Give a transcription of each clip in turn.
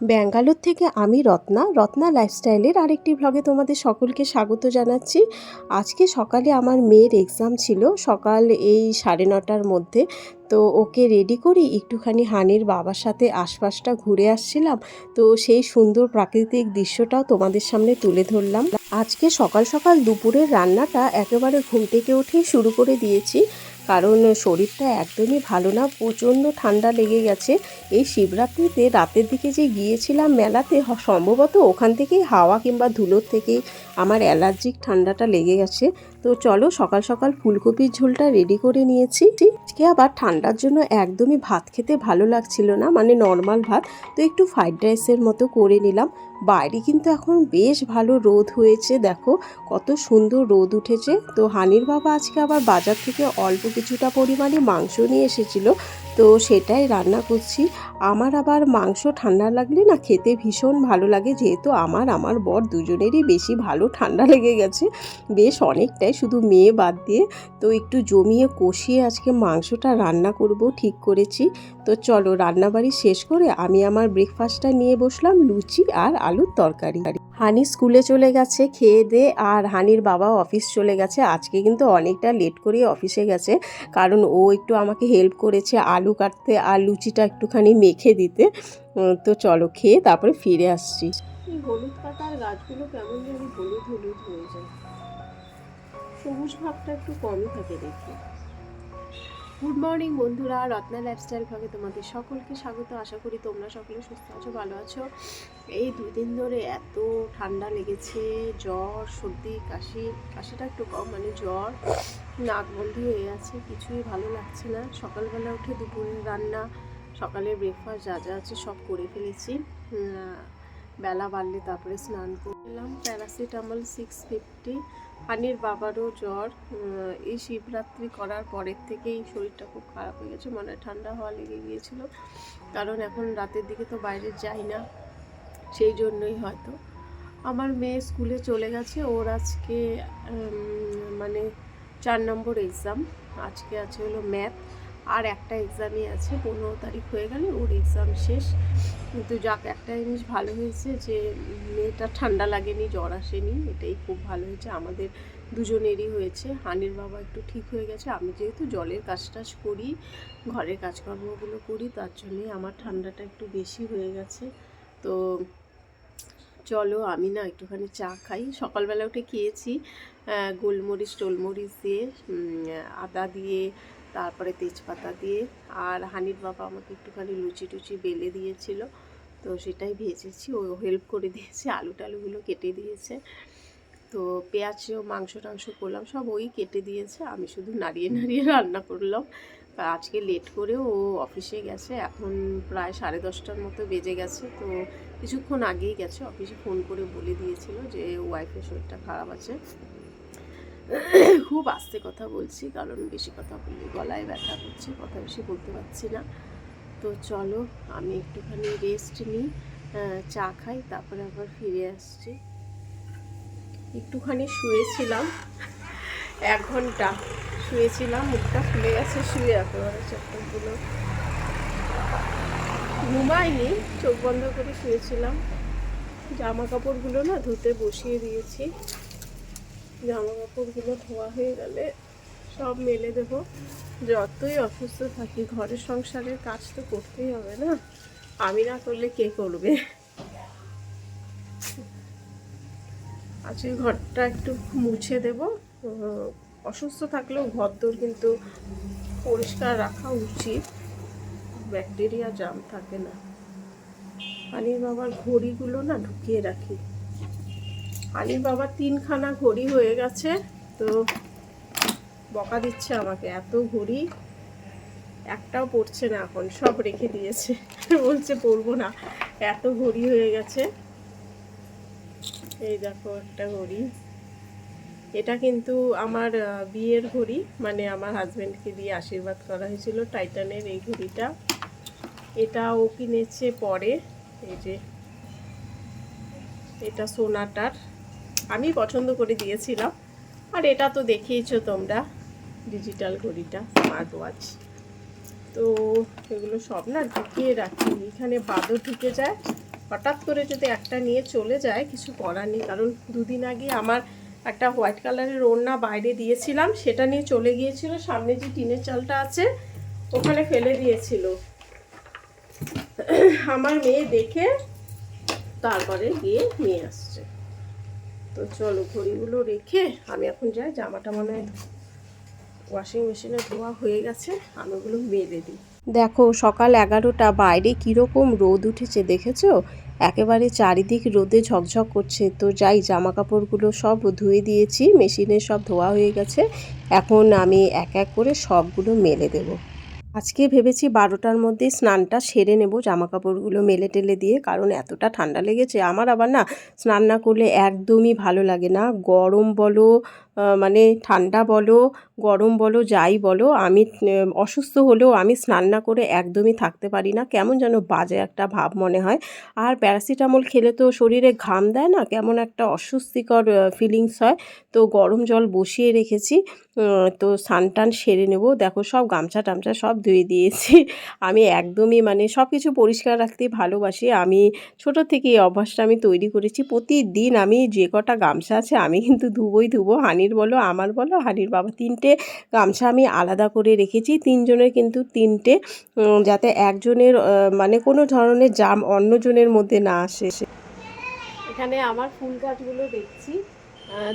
ব্যাঙ্গালোর থেকে আমি রত্না রত্না লাইফস্টাইলের আরেকটি ভ্লগে তোমাদের সকলকে স্বাগত জানাচ্ছি। আজকে সকালে আমার মেয়ের এক্সাম ছিল, সকাল এই সাড়ে নটার মধ্যে। তো ওকে রেডি করি একটুখানি হানির বাবার সাথে আশপাশটা ঘুরে আসছিলাম। তো সেই সুন্দর প্রাকৃতিক দৃশ্যটাও তোমাদের সামনে তুলে ধরলাম। আজকে সকাল সকাল দুপুরের রান্নাটা একেবারে ঘুম থেকে উঠেই শুরু করে দিয়েছি। কারণ শরীরটা একদমই ভালো না, প্রচণ্ড ঠান্ডা লেগে গেছে। এই শিবরাত্রিতে রাতের দিকে যে গিয়েছিলাম মেলাতে সম্ভবত ওখান থেকেই হাওয়া কিংবা ধুলোর থেকেই আমার অ্যালার্জিক ঠান্ডাটা লেগে গেছে। তো চলো সকাল সকাল ফুলকপির ঝোলটা রেডি করে নিয়েছি। আজকে আবার ঠান্ডার জন্য একদমই ভাত খেতে ভালো লাগছিল না মানে নর্মাল ভাত। তো একটু ফ্রাইড রাইসের মতো করে নিলাম। বাইরে কিন্তু এখন বেশ ভালো রোদ হয়েছে, দেখো। কত সুন্দর রোদ উঠেছে। তো হানির বাবা আজকে আবার বাজার থেকে অল্প কিছুটা পরিমাণে মাংস নিয়ে এসেছিল। তো সেটাই রান্না করছি। আমার আবার মাংস ঠান্ডা লাগলে না খেতে ভীষণ ভালো লাগে, যেহেতু আমার আমার বর দুজনেরই বেশি ভালো ঠান্ডা লেগে গেছে। বেশ অনেকটাই শুধু মেয়ে বাদ দিয়ে। তো একটু জমিয়ে কষিয়ে আজকে মাংসটা রান্না করব, ঠিক করেছি। তো চলো রান্নাবাড়ি শেষ করে আমি আমার ব্রেকফাস্টটা নিয়ে বসলাম, লুচি আর আলুর তরকারি। হানি স্কুলে চলে গেছে খেয়ে দে, আর হানির বাবা অফিস চলে গেছে। আজকে কিন্তু অনেকটা লেট করে অফিসে গেছে। কারণ ও একটু আমাকে হেল্প করেছে, আলু কাটতে আর লুচিটা একটুখানি মেখে দিতে। তো চলো খেয়ে তারপরে ফিরে আসছি। এই হলুদ পাতার গাছগুলো কেমন জানি হলুদ হলুদ হয়ে যায়। সবুজ ভাবটা একটু কমই থাকে দেখি। গুড মর্নিং বন্ধুরা, রত্না লাইফস্টাইল ভাগে তোমাদের সকলকে স্বাগত। আশা করি তোমরা সকলে সুস্থ আছো, ভালো আছো। এই দুই দিন ধরে এত ঠান্ডা লেগেছে, জ্বর, সর্দি, কাশি, কাশিটা একটু কম মানে জ্বর, নাক বন্ধ হয়ে আছে, কিছুই ভালো লাগছে না। সকালবেলা উঠে দুপুরের রান্না সকালের ব্রেকফাস্ট যা যা আছে সব করে ফেলেছি। বেলা বাড়লে তারপরে স্নান করলাম। প্যারাসিটামল সিক্স ফিফটি হানির বাবারও জ্বর। এই শিবরাত্রি করার পরের থেকেই শরীরটা খুব খারাপ হয়ে গেছে, মনে ঠান্ডা হওয়া লেগে গিয়েছিল। কারণ এখন রাতের দিকে তো বাইরে যাই না, সেই জন্যই হয়তো। আমার মেয়ে স্কুলে চলে গেছে, ওর আজকে মানে চার নম্বর এক্সাম আজকে আছে হলো ম্যাথ আর একটা এক্সামই আছে, পনেরো তারিখ হয়ে গেলে, ওর এক্সাম শেষ। কিন্তু যাক, একটা জিনিস ভালো হয়েছে যে, মেয়েটা ঠান্ডা লাগেনি, জ্বর আসেনি, এটাই খুব ভালো হয়েছে। আমাদের দুজনেরই হয়েছে। হানির বাবা একটু ঠিক হয়ে গেছে। আমি যেহেতু জলের কাজ টাজ করি, ঘরের কাজকর্মগুলো করি, তার জন্যে আমার ঠান্ডাটা একটু বেশি হয়ে গেছে। তো চলো, আমি না একটুখানি চা খাই। সকালবেলা উঠে খেয়েছি গোলমরিচ টোলমরিচ দিয়ে আদা দিয়ে তারপরে তেজপাতা দিয়ে আর হানির বাবা আমাকে একটুখানি লুচি টুচি বেলে দিয়েছিল, তো সেটাই ভেজেছি। ও হেল্প করে দিয়েছে, আলু টালুগুলো কেটে দিয়েছে। তো পেঁয়াজও মাংস টাংস করলাম, সব ওই কেটে দিয়েছে। আমি শুধু নাড়িয়ে নাড়িয়ে রান্না করলাম। আজকে লেট করে ও অফিসে গেছে, এখন প্রায় সাড়ে দশটার মতো বেজে গেছে। তো কিছুক্ষণ আগেই গেছে অফিসে ফোন করে বলে দিয়েছিল যে ওয়াইফের শরীরটা খারাপ আছে। খুব আস্তে কথা বলছি, কারণ বেশি কথা বললে গলায় ব্যথা করছে, কথা বেশি বলতে পারছি না। তো চলো, আমি একটুখানি রেস্ট নিই চা খাই, তারপরে আবার ফিরে আসছি। একটুখানি শুয়েছিলাম, এক ঘণ্টা শুয়েছিলাম, মুখটা ফুলে গেছে, শুয়ে একেবারে চপ্পলগুলো ঘুমাইনি চোখ বন্ধ করে শুয়েছিলাম। জামা কাপড়গুলো না ধুতে বসিয়ে দিয়েছি। জামা কাপড়গুলো ধোয়া হয়ে গেলে সব মেলে দেবো। যতই অসুস্থ থাকি ঘরের সংসারের কাজ তো করতেই হবে না? আমি না করলে কে করবে? আজকে ঘরটা একটু মুছে দেব। অসুস্থ থাকলেও ঘর দোর কিন্তু পরিষ্কার রাখা উচিত। ব্যাকটেরিয়া জাম থাকে না। পানির বাবার ঘড়িগুলো না ঢুকিয়ে রাখি। আলির বাবা তিনখানা ঘড়ি হয়ে গেছে, তো বকা দিচ্ছে আমাকে, এত ঘড়ি? একটাও পড়ছে না এখন, সব রেখে দিয়েছে। বলছে, পড়ব না, এত ঘড়ি হয়ে গেছে। এই দেখো একটা ঘড়ি। এটা কিন্তু আমার বিয়ের ঘড়ি মানে আমার হাজব্যান্ডকে দিয়ে আশীর্বাদ করা হয়েছিল টাইটানের এই ঘড়িটা। এটা ও কিনেছে পরে, এই যে, এটা সোনাটার। আমি পছন্দ করে দিয়েছিলাম। আর এটা তো দেখিয়েছো তোমরা ডিজিটাল ঘড়িটা স্মার্ট ওয়াচ তো এগুলো সব না ঢুকিয়ে রাখি। এখানে বাদও ঢুকে যায়। হঠাৎ করে যদি একটা নিয়ে চলে যায়, কিছু করার নেই। কারণ দুদিন আগে আমার একটা হোয়াইট কালারের ওড়না বাইরে দিয়েছিলাম, সেটা নিয়ে চলে গিয়েছিল। সামনে যে টিনের চালটা আছে, ওখানে ফেলে দিয়েছিল। আমার মেয়ে দেখে তারপরে গিয়ে নিয়ে আসছে। তো চলো ঘড়িগুলো রেখে আমি এখন যাই। জামাটা মনে হয় ওয়াশিং মেশিনে ধোয়া হয়ে গেছে, আমি ওগুলো মেলে দিই। দেখো, সকাল এগারোটা, বাইরে কীরকম রোদ উঠেছে দেখেছ? একেবারে চারিদিক রোদে ঝকঝক করছে। তো যাই জামা কাপড়গুলো সব ধুয়ে দিয়েছি মেশিনে সব ধোয়া হয়ে গেছে। এখন আমি এক এক করে সবগুলো মেলে দেবো। আজকে ভেবেছি বারোটার মধ্যে স্নানটা সেরে নেব জামা কাপড়গুলো মেলে টেলে দিয়ে, কারণ এতটা ঠান্ডা লেগেছে। আমার আবার না, স্নান না করলে একদমই ভালো লাগে না। গরম বলো মানে ঠান্ডা বলো, গরম বলো, যাই বলো, আমি অসুস্থ হলেও আমি স্নান না করে একদমই থাকতে পারি না। কেমন যেন বাজে একটা ভাব মনে হয়। আর প্যারাসিটামল খেলে তো শরীরে ঘাম দেয় না? কেমন একটা অস্বস্তিকর ফিলিংস হয়। তো গরম জল বসিয়ে রেখেছি। তো স্নান টান সেরে নেব। দেখো সব গামছা টামছা সব ধুয়ে দিয়েছি। আমি একদমই মানে সব কিছু পরিষ্কার রাখতে ভালোবাসি। আমি ছোট থেকে এই অভ্যাসটা আমি তৈরি করেছি। প্রতিদিন আমি যে কটা গামছা আছে, আমি কিন্তু ধুবোই ধুবো। হানির বলো, আমার বলো, হানির বাবা তিনটে গামছা আমি আলাদা করে রেখেছি। তিনজনের কিন্তু তিনটে যাতে একজনের মানে কোনো ধরনের জাম অন্যজনের মধ্যে না আসে। এখানে আমার ফুল গাছগুলো দেখছি।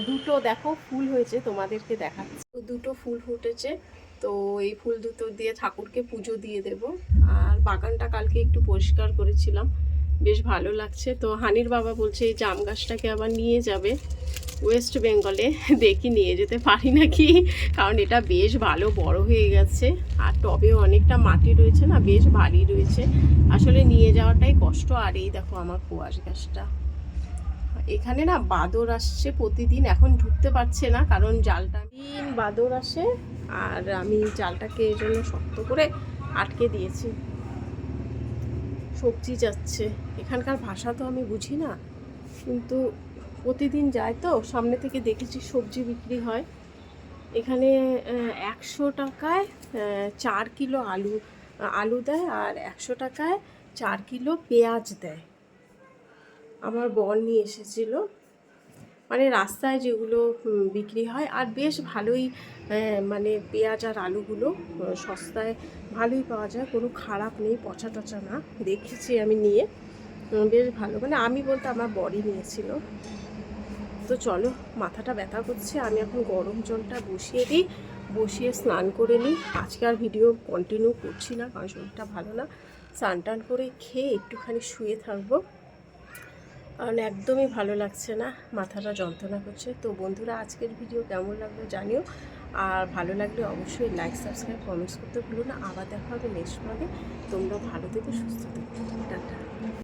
দুটো দেখো, ফুল হয়েছে তোমাদেরকে দেখাচ্ছি। দুটো ফুল ফুটেছে, তো এই ফুল দুটো দিয়ে ঠাকুরকে পুজো দিয়ে দেব। আর বাগানটা কালকে একটু পরিষ্কার করেছিলাম। বেশ ভালো লাগছে। তো হানির বাবা বলছে, এই জাম গাছটাকে আবার নিয়ে যাবে। ওয়েস্ট বেঙ্গলে দেখি নিয়ে যেতে পারি নাকি? কারণ এটা বেশ ভালো বড় হয়ে গেছে। আর টবেও অনেকটা মাটি রয়েছে না, বেশ ভারী রয়েছে। আসলে নিয়ে যাওয়াটাই কষ্ট। আর এই দেখো আমার কুয়াশ গাছটা। এখানে না বাদর আসছে প্রতিদিন, এখন ঢুকতে পারছে না কারণ জালটা দিন বাদর আসে। আর আমি জালটাকে এই জন্য শক্ত করে আটকে দিয়েছি। সবজি যাচ্ছে। এখানকার ভাষা তো আমি বুঝি না। কিন্তু প্রতিদিন যায় তো, সামনে থেকে দেখেছি সবজি বিক্রি হয়। এখানে একশো টাকায় চার কিলো আলু আলু দেয় আর একশো টাকায় চার কিলো পেঁয়াজ দেয়। আমার বর নিয়ে এসেছিল। মানে রাস্তায় যেগুলো বিক্রি হয় আর বেশ ভালোই মানে পেঁয়াজ আর আলুগুলো সস্তায় ভালোই পাওয়া যায়। কোনো খারাপ নেই, পচা টচা না। দেখেছি আমি নিয়ে। বেশ ভালো। মানে আমি বলতে আমার বরই নিয়েছিল। তো চলো, মাথাটা ব্যথা করছে। আমি এখন গরম জলটা বসিয়ে দিই। বসিয়ে স্নান করে নিই। আজকে আর ভিডিও কন্টিনিউ করছি না, কারণ শরীরটা ভালো না। স্নান টান করে খেয়ে একটুখানি শুয়ে থাকব। কারণ একদমই ভালো লাগছে না, মাথাটা যন্ত্রণা করছে। তো বন্ধুরা, আজকের ভিডিও কেমন লাগল জানিও। আর ভালো লাগলে অবশ্যই লাইক সাবস্ক্রাইব কমেন্টস করতে ভুলো না। আবার দেখা হবে নেক্সট ব্লগে তোমরা ভালো থেকে, সুস্থ থেকো। টাটা।